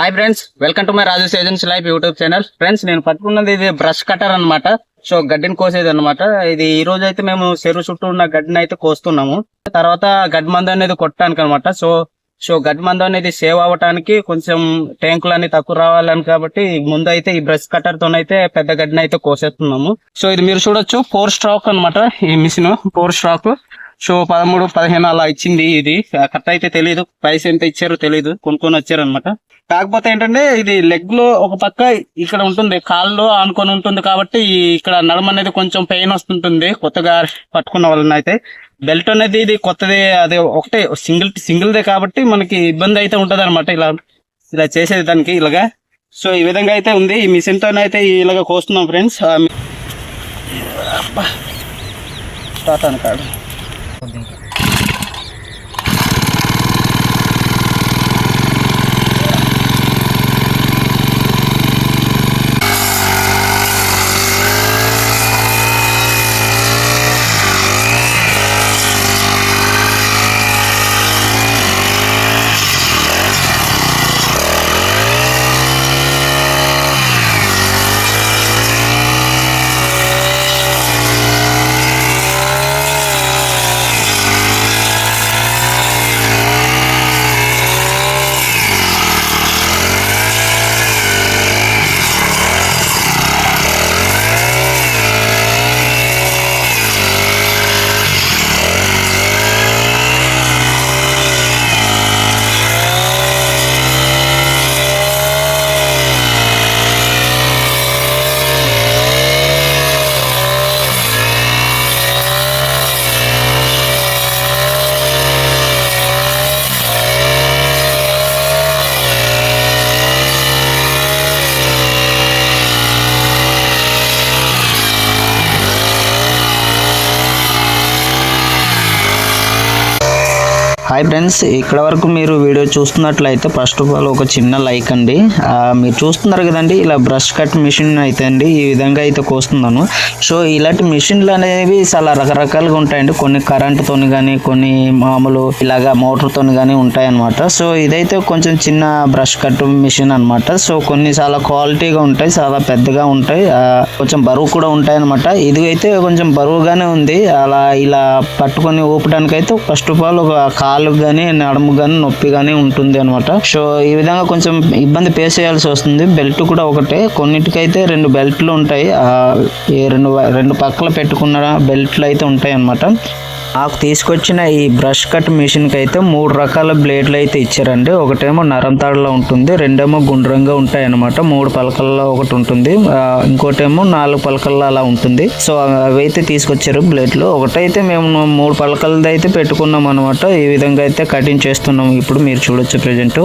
Hi friends welcome to my Rajesh agency life YouTube channel friends నేను పట్టుకున్నది ఇది brush cutter అన్నమాట. So గడ్డిని కోసేది అనమాట ఇది ఈ రోజు అయితే మేము చెరువు చుట్టూ ఉన్న గడ్డిని అయితే కోస్తున్నాము. తర్వాత గడ్డి మందు అనేది కొట్టడానికి అనమాట సో సో గడ్డి మందు అనేది సేవ్ అవ్వడానికి కొంచెం ట్యాంకులు అన్ని తక్కువ రావాలని కాబట్టి ముందు అయితే ఈ బ్రష్ కట్టర్ తోనైతే పెద్ద గడ్డిని అయితే కోసేస్తున్నాము. సో ఇది మీరు చూడొచ్చు ఫోర్ స్ట్రాక్ అన్నమాట ఈ మిషన్ ఫోర్ స్ట్రాక్ సో పదమూడు పదిహేను అలా ఇచ్చింది ఇది. కరెక్ట్ అయితే తెలియదు ప్రైస్ ఎంత ఇచ్చారో తెలియదు కొనుక్కొని వచ్చారు అనమాట కాకపోతే ఏంటంటే ఇది లెగ్లో ఒక పక్క ఇక్కడ ఉంటుంది కాల్లో ఆనుకొని ఉంటుంది కాబట్టి ఇక్కడ నడమ అనేది కొంచెం పెయిన్ వస్తుంటుంది. కొత్తగా పట్టుకున్న వాళ్ళని అయితే. బెల్ట్ అనేది ఇది కొత్తది అది ఒకటే సింగిల్ సింగిల్దే కాబట్టి మనకి ఇబ్బంది అయితే ఉంటుంది అనమాట ఇలా ఇలా చేసేది దానికి ఇలాగా. సో ఈ విధంగా అయితే ఉంది. ఈ మిషన్తో అయితే ఇలాగ కోస్తున్నాం ఫ్రెండ్స్. తాతాను కాదు. Gracias. హాయ్ ఫ్రెండ్స్ ఇక్కడ వరకు మీరు వీడియో చూస్తున్నట్లయితే ఫస్ట్ ఆఫ్ ఆల్ ఒక చిన్న లైక్ అండి. మీరు చూస్తున్నారు కదండి ఇలా బ్రష్ కట్ మిషన్ అయితే అండి ఈ విధంగా అయితే కోస్తున్నాను. సో ఇలాంటి మిషన్లు అనేవి చాలా రకరకాలుగా ఉంటాయండి. కొన్ని కరెంటుతో కానీ కొన్ని మామూలు ఇలాగా మోటార్తో కానీ ఉంటాయన్నమాట. సో ఇదైతే కొంచెం చిన్న బ్రష్ కట్ మిషన్ అన్నమాట. సో కొన్ని చాలా క్వాలిటీగా ఉంటాయి చాలా పెద్దగా ఉంటాయి. కొంచెం బరువు కూడా ఉంటాయి అనమాట ఇది అయితే కొంచెం బరువుగానే ఉంది. అలా ఇలా పట్టుకొని ఊపడానికి అయితే ఫస్ట్ ఆఫ్ ఆల్ ఒక కాలు కానీ నడుము కానీ నొప్పి కానీ ఉంటుంది అనమాట సో ఈ విధంగా కొంచెం ఇబ్బంది ఫేస్ చేయాల్సి వస్తుంది. బెల్ట్ కూడా ఒకటే. కొన్నిటికైతే రెండు బెల్ట్లు ఉంటాయి. ఈ రెండు రెండు పక్కల పెట్టుకున్న బెల్ట్లు అయితే ఉంటాయి అనమాట నాకు తీసుకొచ్చిన ఈ బ్రష్ కట్ మిషన్కి అయితే మూడు రకాల బ్లేడ్లు అయితే ఇచ్చారండి. ఒకటేమో నరం తాడులో ఉంటుంది రెండేమో గుండ్రంగా ఉంటాయి అనమాట మూడు పలకల్లో ఒకటి ఉంటుంది ఇంకోటేమో నాలుగు పలకల్లో అలా ఉంటుంది. సో అవైతే తీసుకొచ్చారు బ్లేడ్లు. ఒకటైతే మేము మూడు పలకలది అయితే పెట్టుకున్నాం అనమాట ఈ విధంగా అయితే కటింగ్ చేస్తున్నాం ఇప్పుడు మీరు చూడొచ్చు ప్రజెంట్.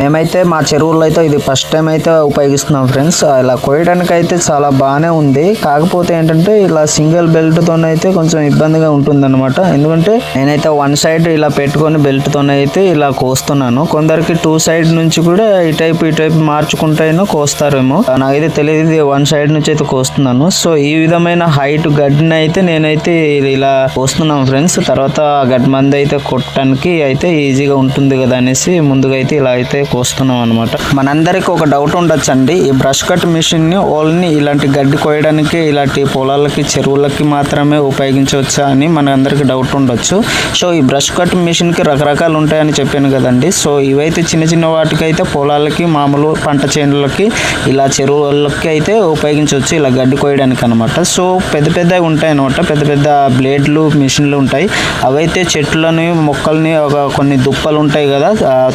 మేమైతే మా చెరువుల్లో అయితే ఇది ఫస్ట్ టైం అయితే ఉపయోగిస్తున్నాం ఫ్రెండ్స్. ఇలా కోయడానికి అయితే చాలా బాగానే ఉంది. కాకపోతే ఏంటంటే ఇలా సింగిల్ బెల్ట్తోనైతే కొంచెం ఇబ్బందిగా ఉంటుంది అనమాట ఎందుకంటే నేనైతే వన్ సైడ్ ఇలా పెట్టుకొని బెల్ట్ తోనైతే ఇలా కోస్తున్నాను. కొందరికి టూ సైడ్ నుంచి కూడా ఈ టైప్ ఈ టైప్ మార్చుకుంటేనో కోస్తారేమో. నాకైతే తెలియదు వన్ సైడ్ నుంచి అయితే కోస్తున్నాను. సో ఈ విధమైన హైట్ గడ్డిని అయితే నేనైతే ఇలా కోస్తున్నాను ఫ్రెండ్స్ తర్వాత గడ్డి మంది అయితే కొట్టడానికి అయితే ఈజీగా ఉంటుంది కదా అనేసి ముందుగా అయితే ఇలా అయితే కోస్తున్నాం అనమాట మనందరికి ఒక డౌట్ ఉండొచ్చండి. ఈ బ్రష్ కట్ మిషన్ని ఓన్లీ ఇలాంటి గడ్డి కోయడానికి ఇలాంటి పొలాలకి చెరువులకి మాత్రమే ఉపయోగించవచ్చా అని మనందరికి డౌట్ ఉండొచ్చు. సో ఈ బ్రష్ కట్ మిషన్కి రకరకాలు ఉంటాయని చెప్పాను కదండి. సో ఇవైతే చిన్న చిన్న వాటికైతే పొలాలకి మామూలు పంట చేనులకి ఇలా చెరువులకి అయితే ఉపయోగించవచ్చు. ఇలా గడ్డి కోయడానికి అనమాట సో పెద్ద పెద్దవి ఉంటాయి అనమాట పెద్ద పెద్ద బ్లేడ్లు మిషన్లు ఉంటాయి. అవైతే చెట్లని మొక్కల్ని ఒక కొన్ని దుప్పలు ఉంటాయి కదా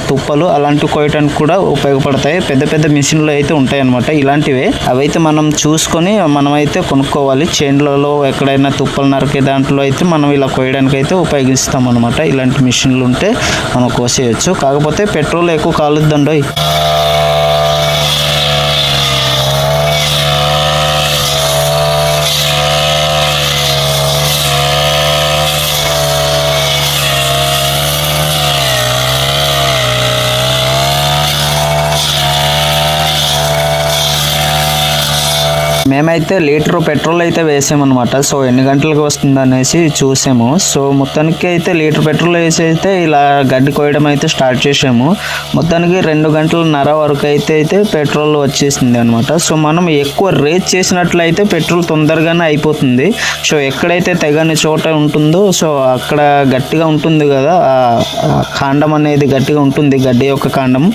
తుప్పలు అలాంటివి కోయటానికి కూడా ఉపయోగపడతాయి. పెద్ద పెద్ద మిషన్లు అయితే ఉంటాయి అనమాట ఇలాంటివే. అవైతే మనం చూసుకొని మనమైతే కొనుక్కోవాలి. చేనులలో ఎక్కడైనా తుప్పలు నరికే దాంట్లో అయితే మనం ఇలా కోయడానికి అయితే ఉపయోగిస్తాం అనమాట ఇలాంటి మిషన్లు ఉంటే మనం కోసేయచ్చు. కాకపోతే పెట్రోల్ ఎక్కువ కాలుద్దండోయ్. మేమైతే లీటర్ పెట్రోల్ అయితే వేసామన్నమాట. సో ఎన్ని గంటలకు వస్తుంది అనేసి చూసాము. సో మొత్తానికి అయితే లీటర్ పెట్రోల్ వేసి అయితే ఇలా గడ్డి కోయడం అయితే స్టార్ట్ చేసాము. మొత్తానికి రెండు గంటలన్నర వరకు అయితే అయితే పెట్రోల్ వచ్చేసింది అనమాట సో మనం ఎక్కువ రేట్ చేసినట్లయితే పెట్రోల్ తొందరగానే అయిపోతుంది. సో ఎక్కడైతే తెగని చోట ఉంటుందో సో అక్కడ గట్టిగా ఉంటుంది కదా కాండం అనేది గట్టిగా ఉంటుంది గడ్డి యొక్క కాండం.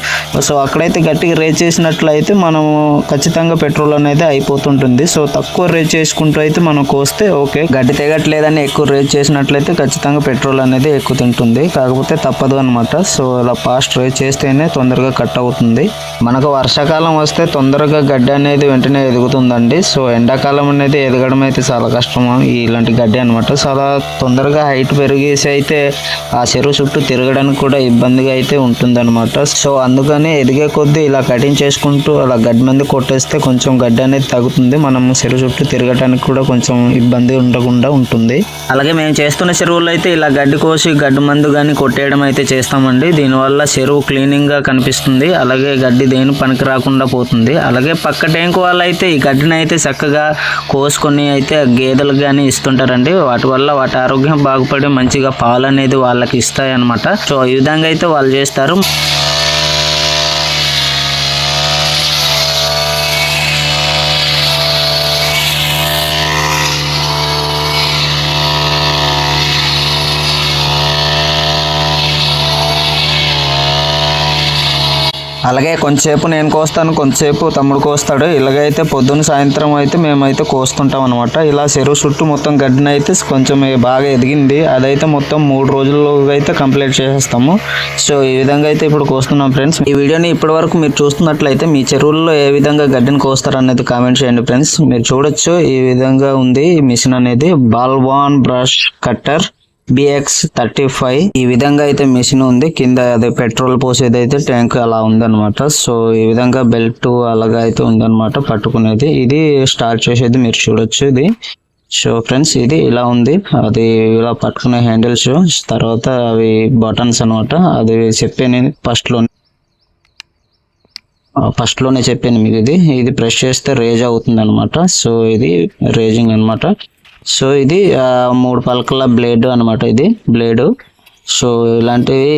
సో అక్కడైతే గట్టిగా రేట్ చేసినట్లయితే మనం ఖచ్చితంగా పెట్రోల్ అనేది ఉంటుంది. సో తక్కువ రేట్ చేసుకుంటూ అయితే మనం కోస్తే ఓకే. గడ్డి తెగట్లేదని ఎక్కువ రేట్ చేసినట్లయితే ఖచ్చితంగా పెట్రోల్ అనేది ఎక్కువ తింటుంది. కాకపోతే తప్పదు అనమాట సో అలా ఫాస్ట్ రేట్ చేస్తేనే తొందరగా కట్ అవుతుంది. మనకు వర్షాకాలం వస్తే తొందరగా గడ్డి అనేది వెంటనే ఎదుగుతుందండి. సో ఎండాకాలం అనేది ఎదగడం అయితే చాలా కష్టం. ఇలాంటి గడ్డి అనమాట చాలా తొందరగా హైట్ పెరిగేసి అయితే ఆ చెరువు చుట్టూ తిరగడానికి కూడా ఇబ్బందిగా అయితే ఉంటుందన్నమాట. సో అందుకని ఎదిగే కొద్దీ ఇలా కటింగ్ చేసుకుంటూ అలా గడ్డి మంది కొట్టేస్తే కొంచెం గడ్డి అనేది తగ్గుతుంది. మనం చెరువు చుట్టూ తిరగటానికి కూడా కొంచెం ఇబ్బంది ఉండకుండా ఉంటుంది. అలాగే మేము చేస్తున్న చెరువుల్లో అయితే ఇలా గడ్డి కోసి గడ్డి మందు కానీ కొట్టేయడం అయితే చేస్తామండి. దీనివల్ల చెరువు క్లీనింగ్గా కనిపిస్తుంది. అలాగే గడ్డి దేని పనికి రాకుండా పోతుంది. అలాగే పక్క ట్యాంక్ వాళ్ళు అయితే ఈ గడ్డిని అయితే చక్కగా కోసుకొని అయితే గేదెలకు కానీ ఇస్తుంటారండి. వాటి వల్ల వాటి ఆరోగ్యం బాగుపడి మంచిగా పాలు అనేది వాళ్ళకి ఇస్తాయి అనమాట సో ఈ విధంగా అయితే వాళ్ళు చేస్తారు. అలాగే కొంచెంసేపు నేను కోస్తాను కొంతసేపు తమ్ముడు కోస్తాడు. ఇలాగైతే పొద్దున్న సాయంత్రం అయితే మేమైతే కోస్తుంటాం అనమాట ఇలా చెరువు చుట్టూ మొత్తం గడ్డిని అయితే కొంచెం బాగా ఎదిగింది. అదైతే మొత్తం మూడు రోజుల్లో అయితే కంప్లీట్ చేసేస్తాము. సో ఈ విధంగా అయితే ఇప్పుడు కోస్తున్నాం ఫ్రెండ్స్. ఈ వీడియోని ఇప్పటి వరకు మీరు చూస్తున్నట్లయితే మీ చెరువుల్లో ఏ విధంగా గడ్డిని కోస్తారు అనేది కామెంట్ చేయండి ఫ్రెండ్స్. మీరు చూడొచ్చు. ఈ విధంగా ఉంది ఈ మిషన్ అనేది. Balwaan brush cutter. BX thirty five ఈ విధంగా అయితే మిషన్ ఉంది. కింద అదే పెట్రోల్ పోసేది అయితే ట్యాంక్ అలా ఉందన్నమాట. సో ఈ విధంగా బెల్ట్ అలాగా అయితే ఉందన్నమాట పట్టుకునేది. ఇది స్టార్ట్ చేసేది మీరు చూడొచ్చు ఇది. సో ఫ్రెండ్స్ ఇది ఇలా ఉంది. అది ఇలా పట్టుకునే హ్యాండిల్స్ తర్వాత అవి బటన్స్ అన్నమాట. అది చెప్పాను ఫస్ట్ ఫస్ట్లోనే ఫస్ట్లోనే చెప్పాను మీకు ఇది ఇది ప్రెస్ చేస్తే రేజ్ అవుతుంది అనమాట సో ఇది రేజింగ్ అన్నమాట. సో ఇది మూడు పలకల బ్లేడ్ అనమాట ఇది బ్లేడు. సో ఇలాంటివి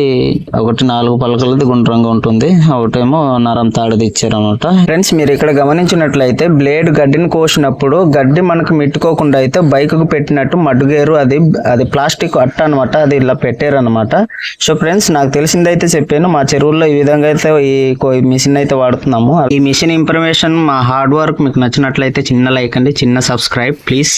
ఒకటి నాలుగు పలకలది గుండ్రంగా ఉంటుంది. ఒకటేమో నరం తాడుది ఇచ్చారనమాట ఫ్రెండ్స్ మీరు ఇక్కడ గమనించినట్లయితే బ్లేడ్ గడ్డిని కోసినప్పుడు గడ్డి మనకు మిట్టుకోకుండా అయితే బైక్కు పెట్టినట్టు మడ్డుగేరు అది అది ప్లాస్టిక్ అట్ట అనమాట అది ఇలా పెట్టారు అనమాట సో ఫ్రెండ్స్ నాకు తెలిసిందైతే చెప్పాను మా చెరువుల్లో ఈ విధంగా అయితే ఈ కో- ఈ మిషన్ అయితే వాడుతున్నాము. ఈ మిషన్ ఇన్ఫర్మేషన్ మా హార్డ్ వర్క్ మీకు నచ్చినట్లయితే చిన్న లైక్ అండి చిన్న సబ్స్క్రైబ్ ప్లీజ్.